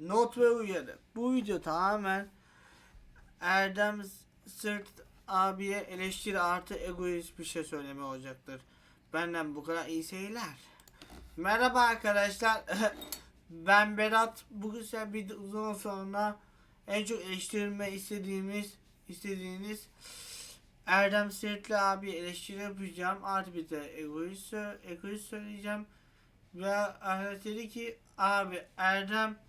Not ve uyarı. Bu video tamamen Erdem Sırt abiye eleştiri artı egoist bir şey söyleme olacaktır. Benden bu kadar iyi seyirler. Merhaba arkadaşlar. ben Berat. Bugün size bir uzun sonra en çok eleştirme istediğimiz istediğiniz Erdem Sırtlı abi eleştiri yapacağım. Artı bir de egoist, egoist söyleyeceğim. Ve dedi ki abi Erdem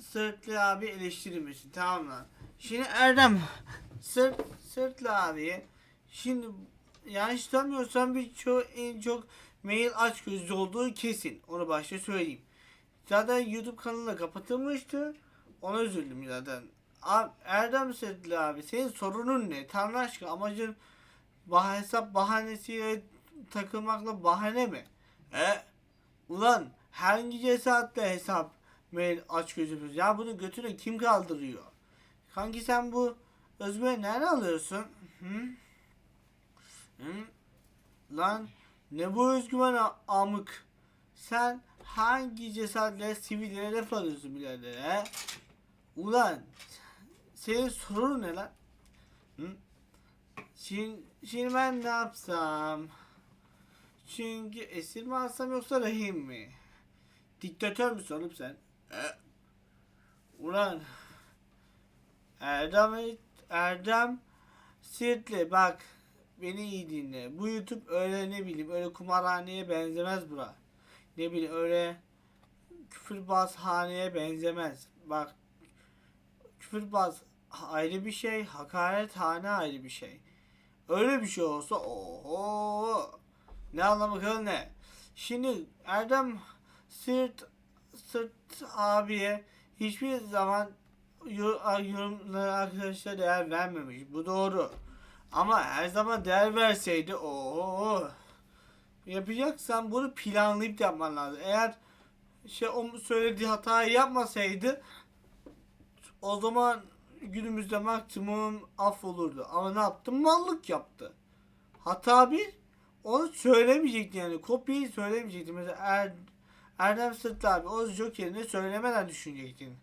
Sırtlı abi eleştirmesin tamam mı? Şimdi Erdem Sırt, Sırtlı abi şimdi yanlış tutamıyorsam birçok en çok mail aç gözlü olduğu kesin. Onu başta söyleyeyim. Zaten YouTube kanalı kapatılmıştı. Ona üzüldüm zaten. Abi, Erdem Sırtlı abi senin sorunun ne? Tanrı aşkına amacın bah hesap bahanesiyle takılmakla bahane mi? E? Ulan hangi cesaretle hesap mail aç gözümüz? Ya bunu götüne kim kaldırıyor? Kanki sen bu özgüveni nereden alıyorsun? Hı? Hı? Lan ne bu özgüven amık? Sen hangi cesaretle sivillere laf alıyorsun birader? Ulan senin sorunun ne lan? Hı? Şimdi, şimdi ben ne yapsam? Çünkü esir mi alsam yoksa rahim mi? Diktatör müsün oğlum sen? E? Ulan Erdem Erdem Sirtli bak beni iyi dinle. Bu YouTube öyle ne bileyim öyle kumarhaneye benzemez bura. Ne bileyim öyle küfürbaz haneye benzemez. Bak küfürbaz ayrı bir şey, hakaret hane ayrı bir şey. Öyle bir şey olsa oho ne anlamı bakalım ne. Şimdi Erdem Sırt Sırt abiye hiçbir zaman yor- yorumlara arkadaşlar değer vermemiş. Bu doğru. Ama her zaman değer verseydi o yapacaksan bunu planlayıp yapman lazım. Eğer şey o söylediği hatayı yapmasaydı o zaman günümüzde maksimum af olurdu. Ama ne yaptı? Mallık yaptı. Hata bir onu söylemeyecekti yani. Kopyayı söylemeyecekti. Mesela er, Erdem Sırtlı abi o Joker'ini söylemeden düşünecektin.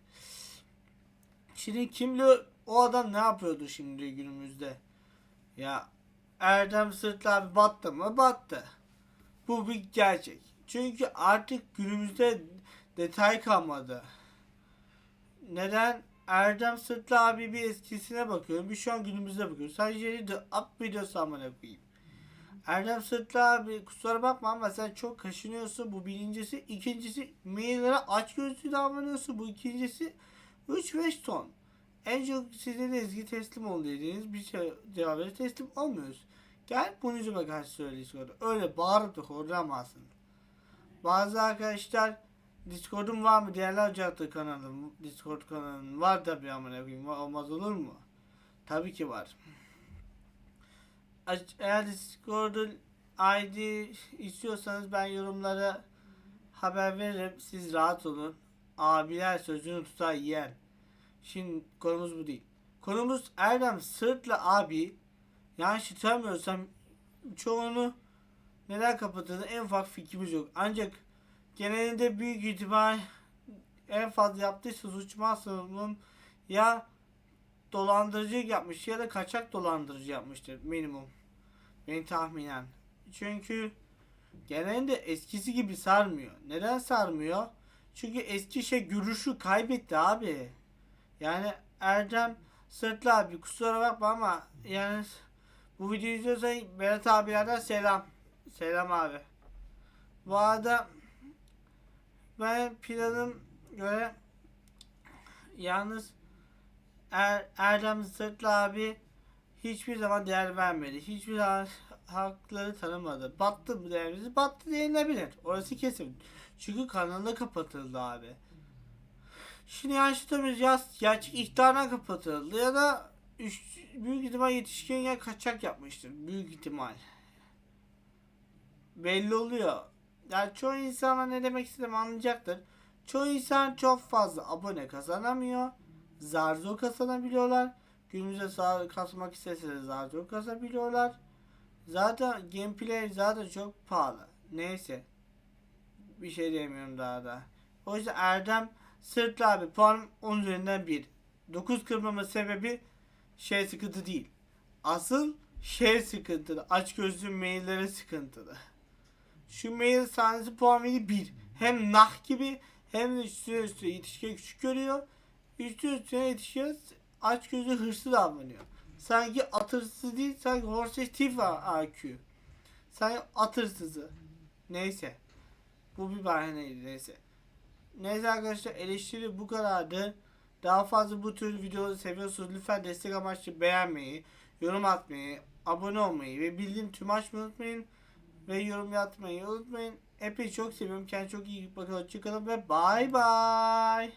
Şimdi kimli o adam ne yapıyordu şimdi günümüzde? Ya Erdem Sırtlı abi battı mı? Battı. Bu bir gerçek. Çünkü artık günümüzde detay kalmadı. Neden? Erdem Sırtlı abi bir eskisine bakıyorum. Bir şu an günümüzde bakıyorum. Sadece de up videosu amına koyayım. Erdem Sırtlı abi kusura bakma ama sen çok kaşınıyorsun. Bu birincisi. ikincisi maillere aç gözlü davranıyorsun. Bu ikincisi 3-5 ton. En çok size de ezgi teslim ol dediğiniz bir şey cevabı teslim olmuyoruz. Gel bunu yüzüme karşı söyle Discord'da. Öyle bağırıp da horlamazsın. Bazı arkadaşlar Discord'un var mı? Diğerler cattı kanalım. Discord kanalım var tabi amına koyayım. Olmaz olur mu? Tabii ki var. Eğer Discord'un ID istiyorsanız ben yorumlara haber veririm. Siz rahat olun. Abiler sözünü tutar yer. Şimdi konumuz bu değil. Konumuz Erdem Sırtlı abi. Yanlış tutamıyorsam çoğunu neden kapatıldığını en ufak fikrimiz yok. Ancak genelinde büyük ihtimal en fazla yaptıysa suç maksimum ya dolandırıcı yapmış ya da kaçak dolandırıcı yapmıştır minimum. Benim tahminen. Çünkü genelinde eskisi gibi sarmıyor. Neden sarmıyor? Çünkü eski şey görüşü kaybetti abi. Yani Erdem Sırtlı abi kusura bakma ama yani bu videoyu izliyorsan Berat abilerden selam. Selam abi. Bu arada ben planım göre yalnız er, Erdem Sırtlı abi hiçbir zaman değer vermedi. Hiçbir zaman hakları tanımadı. Battı bu değerimizi. Battı denilebilir. Orası kesin. Çünkü kanalı kapatıldı abi. Şimdi yaşlı yaz gerçek ihtarına kapatıldı ya da üç, büyük ihtimal yetişkinken kaçak yapmıştır. Büyük ihtimal. Belli oluyor. Yani çoğu insana ne demek istediğimi anlayacaktır. Çoğu insan çok fazla abone kazanamıyor. Zar zor kazanabiliyorlar. Günümüzde sağ kasmak istese de zar zor kazanabiliyorlar. Zaten gameplay zaten çok pahalı. Neyse. Bir şey demiyorum daha da. O yüzden Erdem Sırtlı abi puanım 10 üzerinden 1. 9 kırmama sebebi şey sıkıntı değil. Asıl şey sıkıntılı. Aç gözlü maillere sıkıntılı. Şu mail sahnesi puan veri 1. Hem nah gibi hem de üstüne üstüne yetişkin küçük görüyor. Üstü üstüne yetişkin aç gözlü hırslı davranıyor. Sanki atırsız değil sanki horse thief AQ. Sanki atırsızı. Neyse. Bu bir bahaneydi neyse. Neyse arkadaşlar eleştiri bu kadardı. Daha fazla bu tür videoları seviyorsanız lütfen destek amaçlı beğenmeyi, yorum atmayı, abone olmayı ve bildirim tüm açmayı unutmayın. Ve yorum yapmayı unutmayın. Epey çok seviyorum. Kendinize çok iyi bakın. Hoşçakalın ve bay bay.